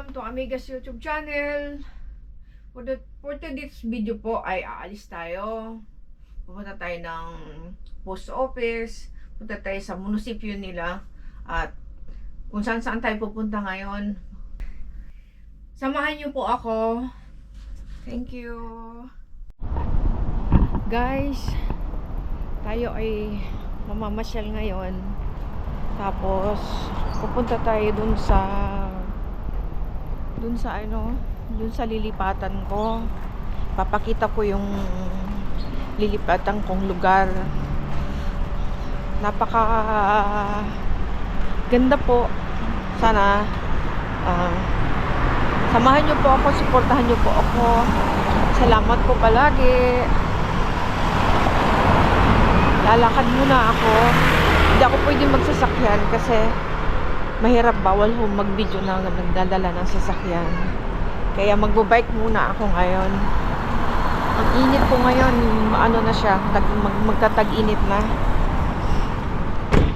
Welcome to Amigas YouTube channel. For, the, for today's video po ay aalis tayo. Pupunta tayo ng post office. Punta tayo sa munisipyo nila. At kung saan saan tayo pupunta ngayon. Samahan niyo po ako. Thank you. Guys, tayo ay mamamasyal ngayon. Tapos, pupunta tayo dun sa dun sa ano, dun sa lilipatan ko. Papakita ko yung lilipatan kong lugar. Napaka ganda po. Sana ah, samahan niyo po ako, suportahan niyo po ako. Salamat po palagi. Lalakad muna ako. Hindi ako pwedeng magsasakyan kasi mahirap bawal ho mag-video na nagdadala ng sasakyan. Kaya magbo-bike muna ako ngayon. Ang init po ngayon, ano na siya, tag, mag, magtatag-init na.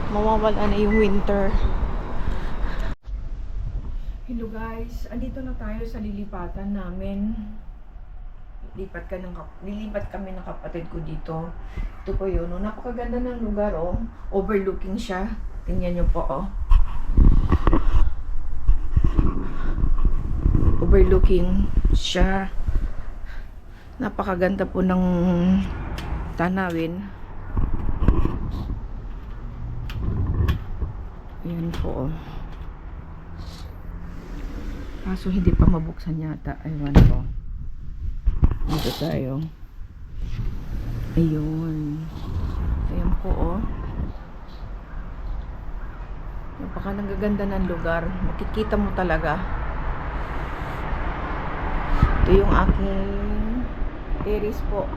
Mawawala na yung winter. Hello guys, andito na tayo sa lilipatan namin. Lipat ka ng lilipat kami ng kapatid ko dito. Ito po yun. Oh. Napakaganda ng lugar oh. Overlooking siya. Tingnan niyo po oh. Overlooking siya. Napakaganda po ng tanawin. Ayan po. Kaso hindi pa mabuksan yata. Ayun po. Dito tayo. Ayun. Ayan po oh. Napaka nagaganda ng lugar. Makikita mo talaga. Ito yung aking terrace po.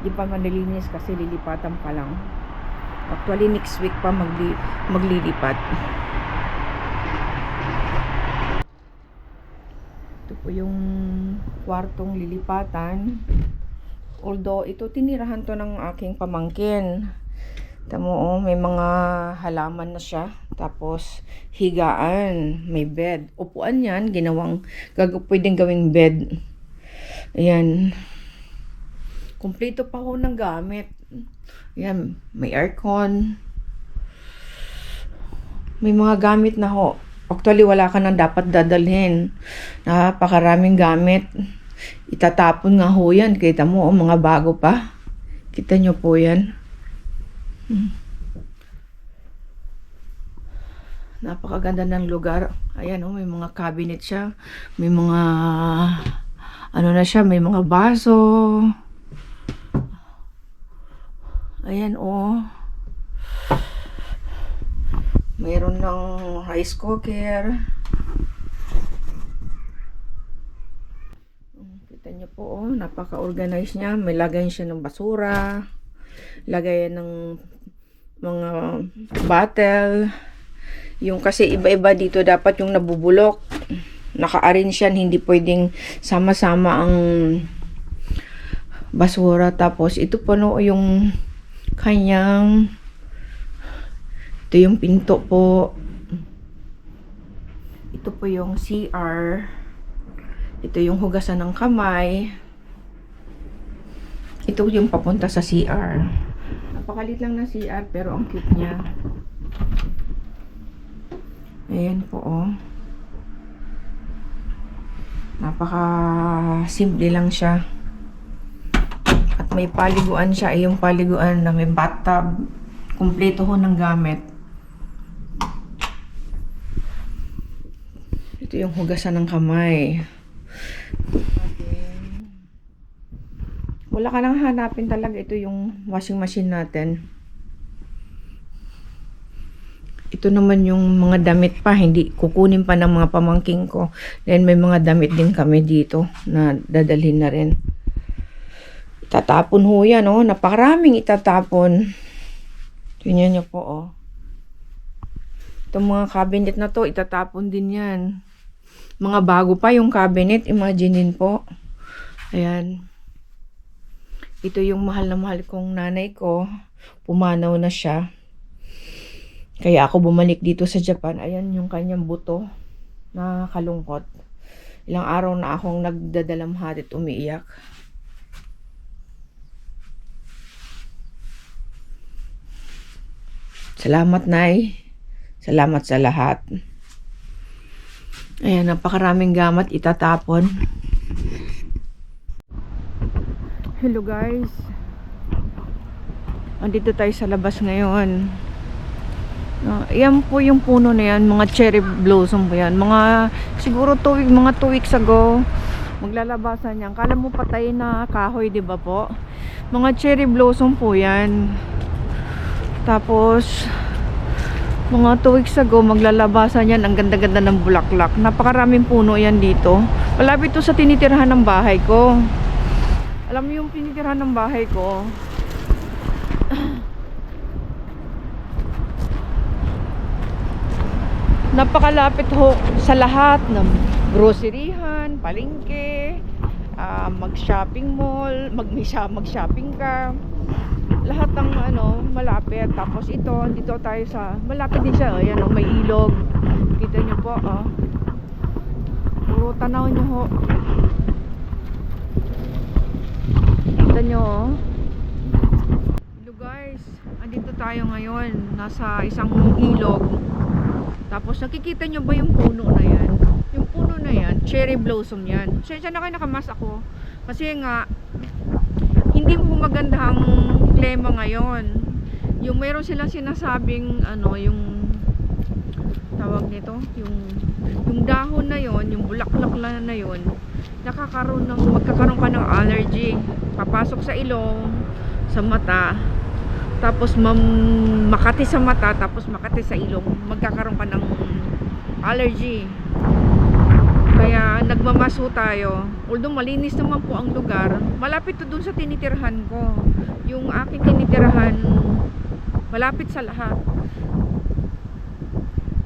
Di pa manilinis kasi lilipatan pa lang. Actually, next week pa magli maglilipat. Ito po yung kwartong lilipatan. Although, ito tinirahan to ng aking pamangkin. Tamo, oh, may mga halaman na siya. Tapos, higaan. May bed. Upuan yan. Ginawang, gag pwedeng gawing bed. Ayan. Kompleto pa ho ng gamit. Ayan. May aircon. May mga gamit na ho. Actually, wala ka nang dapat dadalhin. Napakaraming gamit. Itatapon nga ho yan. Kita mo, oh, mga bago pa. Kita nyo po yan. Hmm. Napakaganda ng lugar. Ayan, oh, may mga cabinet siya. May mga ano na siya, may mga baso. Ayan, oh. Mayroon ng rice cooker. Kita niyo po, oh, napaka-organize niya. May lagay siya ng basura. Lagay ng mga bottle. Yung kasi iba-iba dito dapat yung nabubulok. Naka-arrange yan, hindi pwedeng sama-sama ang basura. Tapos ito po no, yung kanyang ito yung pinto po. Ito po yung CR. Ito yung hugasan ng kamay. Ito yung papunta sa CR. Napakalit lang na CR pero ang cute niya. Ayan po oh. Napaka simple lang siya. At may paliguan siya. Ay, yung paliguan na may bathtub. Kompleto ho ng gamit. Ito yung hugasan ng kamay. Wala ka nang hanapin talaga. Ito yung washing machine natin. Ito naman yung mga damit pa. Hindi kukunin pa ng mga pamangking ko. Then may mga damit din kami dito na dadalhin na rin. Itatapon ho yan, oh. Napakaraming itatapon. Tingnan niyo po, oh. Itong mga cabinet na to, itatapon din yan. Mga bago pa yung cabinet, imaginein po. Ayan. Ito yung mahal na mahal kong nanay ko. Pumanaw na siya. Kaya ako bumalik dito sa Japan. Ayan yung kanyang buto. Nakakalungkot. Ilang araw na akong nagdadalamhati at umiiyak. Salamat, Nay. Salamat sa lahat. Ayan, napakaraming gamat itatapon. Hello guys. Andito tayo sa labas ngayon. Uh, yan po yung puno na yan, mga cherry blossom po yan. Mga, siguro two week, mga 2 weeks ago, maglalabasan yan. Kala mo patay na kahoy, di ba po? Mga cherry blossom po yan. Tapos, mga 2 weeks ago, maglalabasan yan. Ang ganda-ganda ng bulaklak. Napakaraming puno yan dito. Malapit to sa tinitirhan ng bahay ko. Alam mo yung tinitirhan ng bahay ko, napakalapit ho sa lahat ng groceryhan, palengke, ah, mag-shopping mall, mag mag-shopping ka. Lahat ng ano, malapit. Tapos ito, dito tayo sa malapit din siya, ayan oh, may ilog. Kita niyo po, oh. Puro tanaw niyo ho. Kita niyo, oh. Hello guys, andito tayo ngayon. Nasa isang ilog. Tapos nakikita nyo ba yung puno na yan? Yung puno na yan, cherry blossom yan. Sensya na kayo nakamas ako. Kasi nga, hindi mo maganda ang klima ngayon. Yung meron silang sinasabing, ano, yung tawag nito, yung yung dahon na yon, yung bulaklak na na yon, nakakaroon ng magkakaroon ka ng allergy. Papasok sa ilong, sa mata, tapos makati sa mata tapos makati sa ilong magkakaroon ka ng allergy. Kaya nagmamaso tayo. Although malinis naman po ang lugar malapit to dun sa tinitirhan ko. Yung aking tinitirhan malapit sa lahat.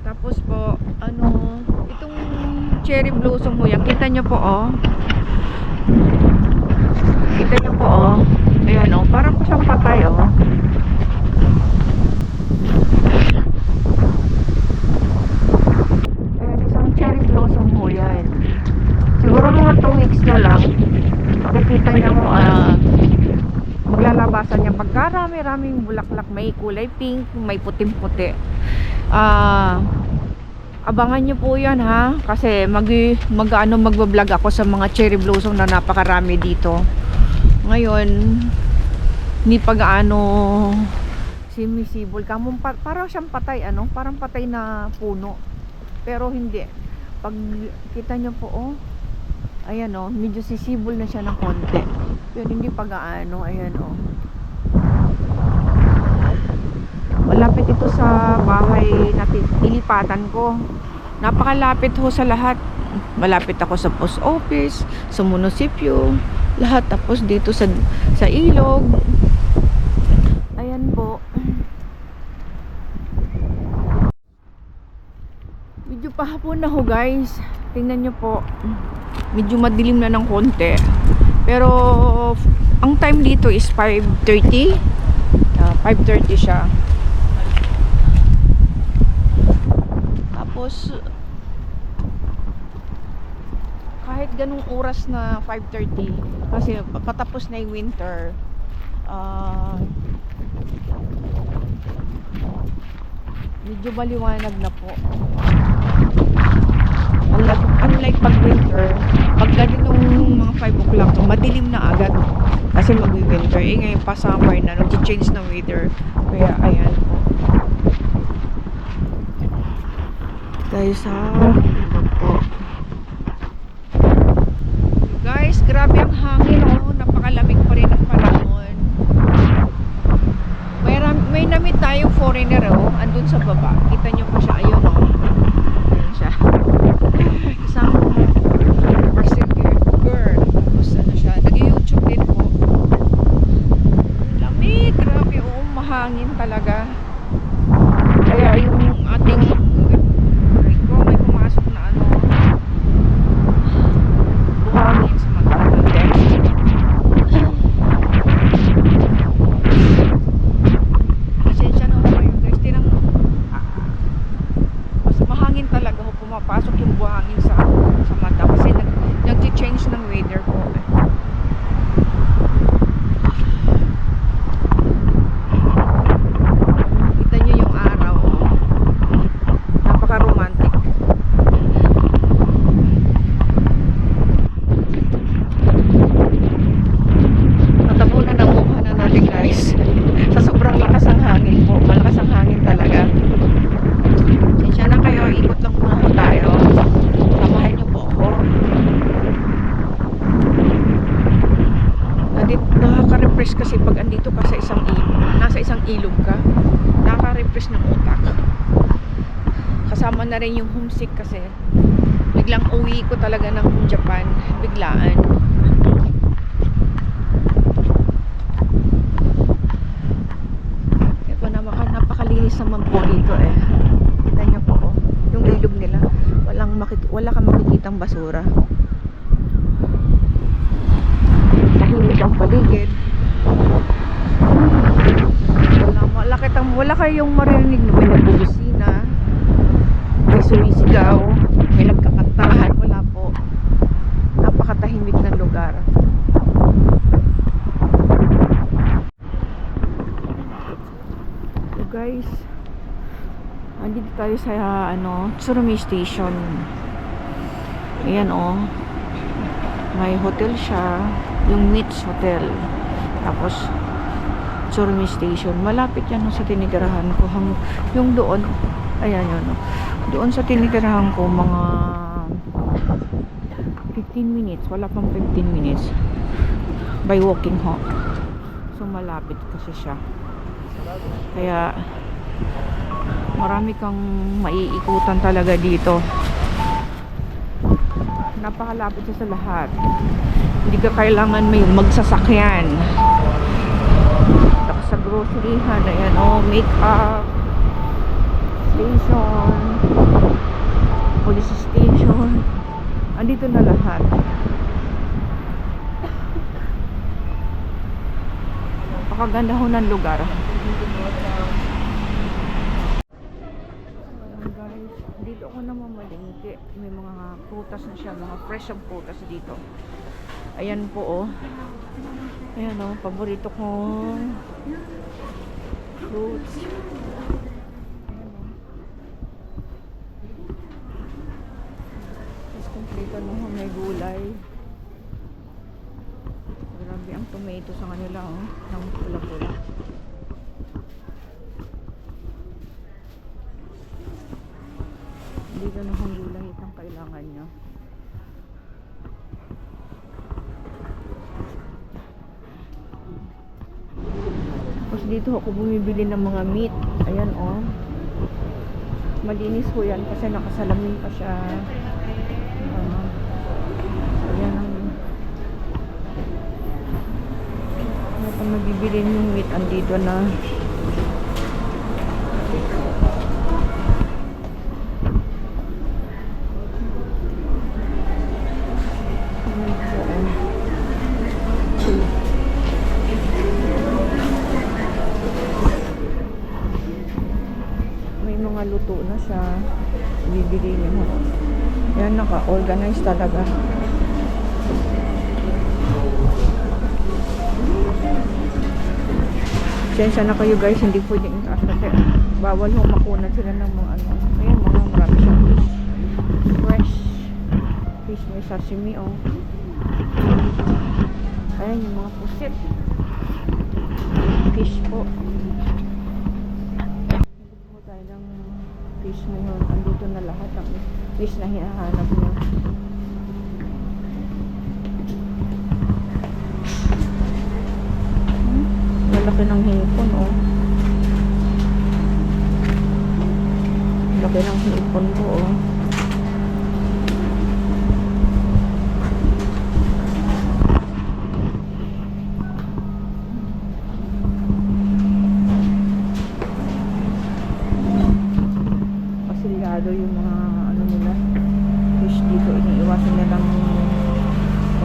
Tapos po ano itong cherry blossom mo yan kita nyo po oh. Kita nyo po oh. Ayan oh parang po siyang patay oh Ayan, isang cherry blossom po yan. Siguro mga 2 weeks na lang. Makikita niya mo, ah, maglalabasan niya. Pagkarami-raming bulaklak, may kulay pink, may puting-puti. Ah, abangan niyo po yan ha. Kasi mag, mag ano, magbablog ako sa mga cherry blossom na napakarami dito. Ngayon, hindi pa gaano simisibol. Kamong pa, parang siyang patay, ano? Parang patay na puno. Pero hindi. Pag kita nyo po, oh, ayan oh, medyo sisibol na siya ng konti. Pero hindi pa gaano, ayan oh. Malapit ito sa bahay na ilipatan ko. Napakalapit ho sa lahat. Malapit ako sa post office, sa munisipyo, lahat tapos dito sa sa ilog. Ayan po. Medyo pahapon na ho guys. Tingnan nyo po. Medyo madilim na ng konti. Pero ang time dito is 5.30. Ah, 5.30 siya. Tapos kahit ganung oras na 5.30 kasi patapos na yung winter ah medyo maliwanag na po unlike, unlike pag winter pag ganitong mga 5 o'clock madilim na agad kasi mag-winter. Eh ngayon pa summer na nag-change ng weather. Kaya ayan. Tayo sa guys grabe ang hangin oh. Napakalamig pa rin ang panahon. May, may namit tayong foreigner oh andun sa baba. Kita nyo pa siya ayun oh bago pumapasok yung buhangin sa, sa mata kasi nag, nag-change ng weather po. Eh. Nakaka-refresh kasi pag andito ka sa isang ilog, nasa isang ilog ka, nakaka-refresh ng utak. Kasama na rin yung homesick kasi biglang uwi ko talaga ng Japan, biglaan. Ito na maka, napakalinis naman po dito eh. Kita niyo po oh, yung ilog nila. Walang makik wala kang makikitang basura. Tahimik ang paligid. Wala, wala, kitang, wala kayong maririnig na may nagbubusina, may sumisigaw, may nagkakantahan. Wala po. Napakatahimik ng lugar. So guys, andito tayo sa ano, Tsurumi Station. Ayan oh. May hotel siya, yung Mitch Hotel. Tapos Tsurumi Station. Malapit yan sa tinitirahan ko. Hang, yung doon, ayan yun. Doon sa tinitirahan ko, mga 15 minutes. Wala pang 15 minutes. By walking ho. So malapit kasi siya. Kaya marami kang maiikutan talaga dito. Napakalapit siya sa lahat. Hindi ka kailangan may magsasakyan. Sa groceryhan, ayan, oh, make-up, station, police station. Andito na lahat. Napakaganda ho ng lugar. Dito ako namamalingki. May mga prutas na siya, mga fresh ang prutas dito. Ayan po oh. Ayan oh, paborito kong fruits. Ayan oh. Tapos kompleto no, may gulay. Grabe ang tomato sa kanila oh, ng pula-pula. Hindi ganun ang gulay itang kailangan nyo. Dito ako bumibili ng mga meat. Ayan oh. Malinis po yan kasi nakasalamin pa siya. Ah, ayan ang pa mabibili yung meat andito na. Siya bibili niyo yan naka-organize talaga Sensya na kayo guys, hindi pwedeng kasi bawal ho makunat sila ng mga ano. Ayan, mga marami siyang fish. Fresh. Fish may sashimi, oh. Ayan, yung mga pusit. Fish po. Nandito po tayo ng fish ngayon. Andito na lahat ang fish na hinahanap niya. Hmm? Malaki ng hipon, oh. Laki ng hipon po, oh. Pasilyado yung mga ano nila fish dito iniiwasan nila ng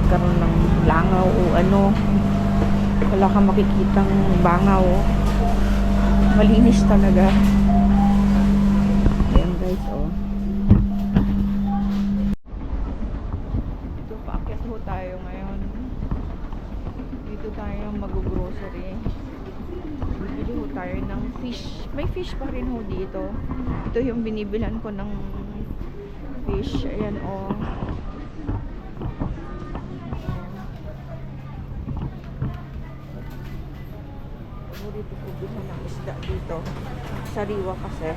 magkaroon ng langaw o ano. Wala kang makikitang bangaw. Malinis talaga. Ayan guys oh. Dito paakyat ho tayo ngayon. Dito tayo mag-grocery. Bibili ho tayo ng fish. May fish pa rin ho dito. Ito yung binibilan ko ng fish. Ayan oh paborito ko bilhan ng isda dito. Sariwa kasi.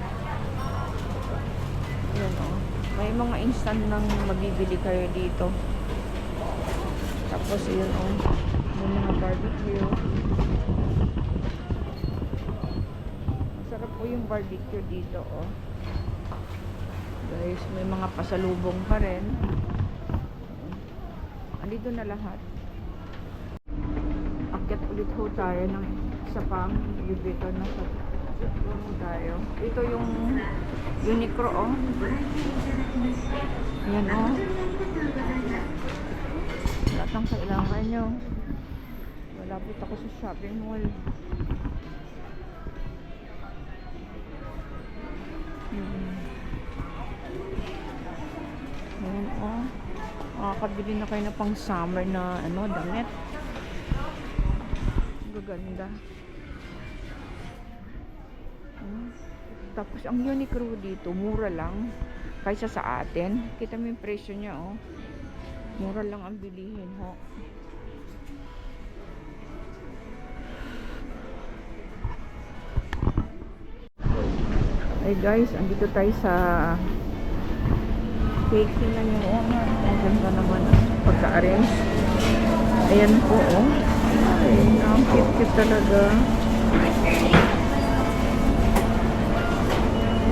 Ayan o. May mga instant nang mabibili kayo dito. Tapos yun o. Oh. May mga barbecue. Masarap po yung barbecue dito o. Guys, may mga pasalubong pa rin. Andito na lahat. Akyat ulit ho tayo ng isa pang elevator na sa tayo. Ito yung Uniqlo, oh. Ayan, oh. Lahat ng kailangan nyo. Malapit ako sa shopping mall. Hmm. Ayan, oh. Makakabili na kayo na pang summer na ano, damit. Gaganda. Hmm. Tapos ang Uniqlo dito, mura lang kaysa sa atin. Kita mo yung presyo niya, oh. Mura lang ang bilihin, ho. Ay guys, andito tayo sa cake na yung owner. Ang ganda naman ang pagka-arrange. Ayan po, oh. Ay, ang cute-cute talaga.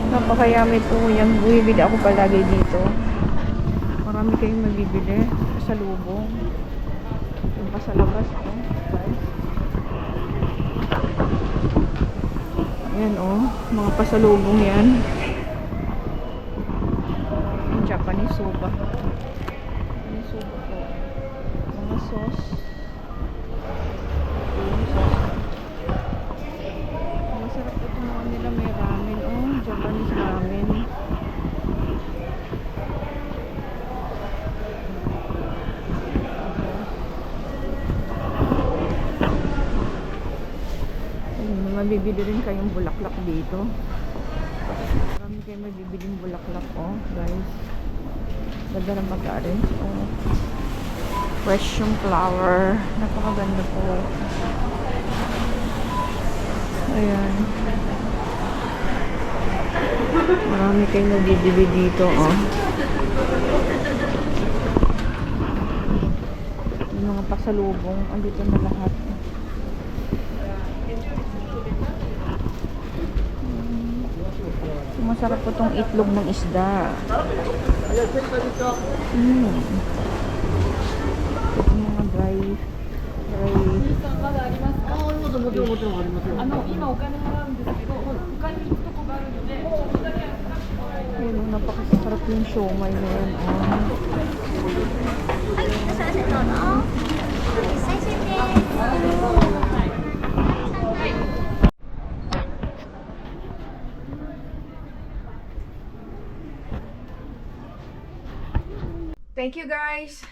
Napakayami po yan. Bumibili ako palagi dito. Marami kayong mabibili sa lubong. Yung pa sa labas, oh. Guys. Ayan, oh. Mga pasalubong yan. Yung Japanese soba. Japanese soba po. Mga sauce. Ito yung sauce. Masarap ito mga nila. May ramen, oh. Japanese ramen. Ayun, mabibili rin kayong bulaklak dito. Marami kayong mabibiling bulaklak, oh, guys. Ganda ng mag-arrange, oh. Fresh yung flower. Napakaganda po. Ayan. Marami kayong nabibili dito, oh. Yung mga pasalubong, andito na lahat. masarap po itong itlog ng isda. Mm. Ito mga dry, dry. Ano, oh, napakasarap yung siomay na yun. Ah. Oh. Ay, sasa ito, no? Sasa ito, no? Eh. Thank you guys.